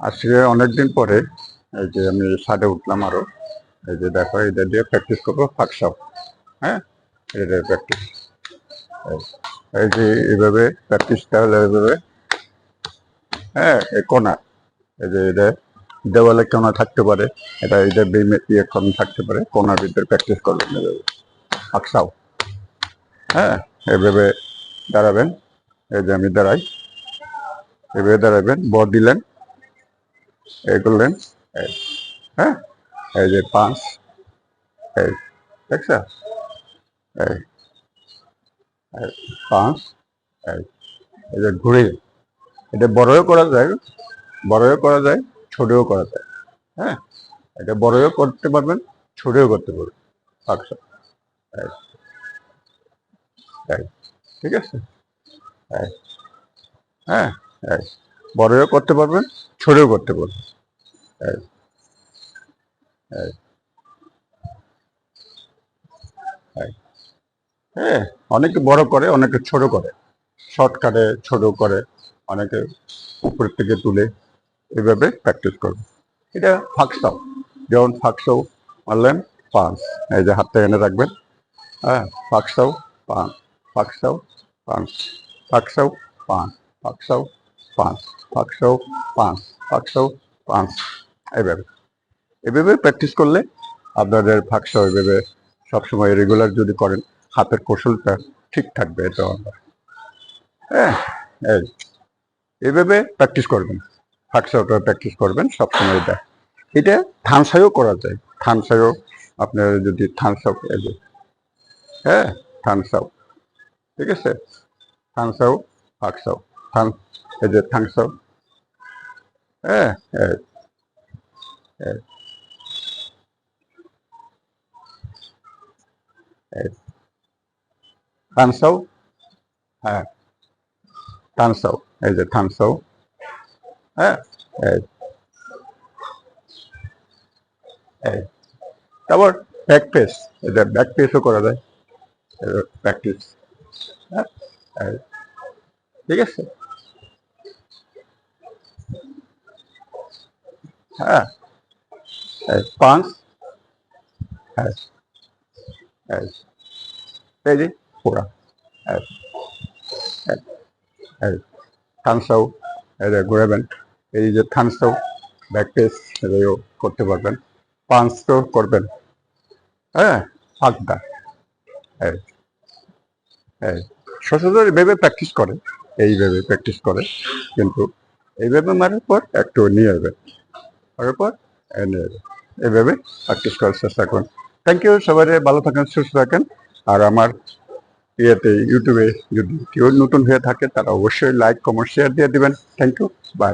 আজকে অনেকদিন পরে, এই যে আমি ছাদে উঠলাম আরও, এই যে দেখো, এটা দিয়ে প্র্যাকটিস করব ফাঁকসাও হ্যাঁ? এটা প্র্যাকটিস এই যে এইভাবে প্র্যাকটিসটা হলো এইভাবে হ্যাঁ কোনা, এই যে এটা দেওয়ালে কোনা থাকতে পারে, এটা এটা বিমে ইয়ে কোন থাকতে পারে কোনার ভিতরে প্র্যাকটিস করবেন এইভাবে। ফাঁকসাও হ্যাঁ এইভাবে দাঁড়াবেন, এই যে আমি দাঁড়াই এভাবে দাঁড়াবেন ব দিলেন করলেন হ্যাঁ? এই যে পাঁচ, এই, দেখছ? এই পাঁচ, এই এই যে ঘুরে, এটা বড়ও করা যায়, বড়ও করা যায়, ছোটও করা যায় হ্যাঁ? এটা বড়ও করতে পারবেন, ছোটও করতে পারবেন আচ্ছা ঠিক আছে? হ্যাঁ এই বড়ও করতে পারবেন, ছোটও করতে পারবেন। হ্যাঁ অনেকে বড় করে, অনেকে ছোট করে। শর্টকাটে ছোট করে, অনেকে উপরের থেকে তুলে এভাবে প্র্যাকটিস করবে। এটা ফাঁকসাও যেমন ফাঁকসাও মারলেন পাঁচ এই যে হাতটা এনে রাখবেন। হ্যাঁ ফাঁকসাও পাঁচ ফাঁকসাও পাঁচ ফাঁকসাও পাঁচ ফাঁকসাও পাঁচ ফাঁকসাও পাঁচ ফাঁকসাও পাঁচ এইভাবে এভাবে প্র্যাকটিস করলে আপনাদের ফাঁকসাও এভাবে সবসময় রেগুলার যদি করেন, হাতের কৌশলটা ঠিক থাকবে এটা আমার হ্যাঁ এই এইভাবে প্র্যাকটিস করবেন। ফাঁকসাওটা প্র্যাকটিস করবেন সবসময় এটা। এটা থানসাইও করা যায়। থানসাইও আপনার যদি থানসাও হ্যাঁ থানসাও ঠিক আছে? থানসাও ফাঁকসাও থান এই যে থানসাও হ্যাঁ এই, এই, এই। থানসাও হ্যাঁ থানসাও এই যে থানসাও হ্যাঁ এই তারপর ব্যাক পেস এটা ব্যাক পেসও করা যায় প্র্যাকটিস হ্যাঁ। ঠিক আছে? হ্যাঁ। পাঁচ হ্যাঁ। এই এই যে এই এই এই থানসাও এটা ঘুরাবেন এই যে থানসাও ব্যাক পেস এটাও করতে পারবেন। পাঁচ তো করবেন। হ্যাঁ ফাঁকটা এই এই সচরাচর এইভাবে প্র্যাকটিস করে। এইভাবে প্র্যাকটিস করে, কিন্তু এইভাবে মারার পর একটু নিয়ে যাবে মারার পর নিয়ে যাবে এইভাবে প্র্যাকটিস করার চেষ্টা করুন। থ্যাংক ইউ সবাই ভালো থাকেন, সুস্থ থাকেন। আর আমার ইয়েতে ইউটিউবে যদি কেউ নতুন হয়ে থাকে, তারা অবশ্যই লাইক কমেন্ট শেয়ার দিয়ে দেবেন। Thank you by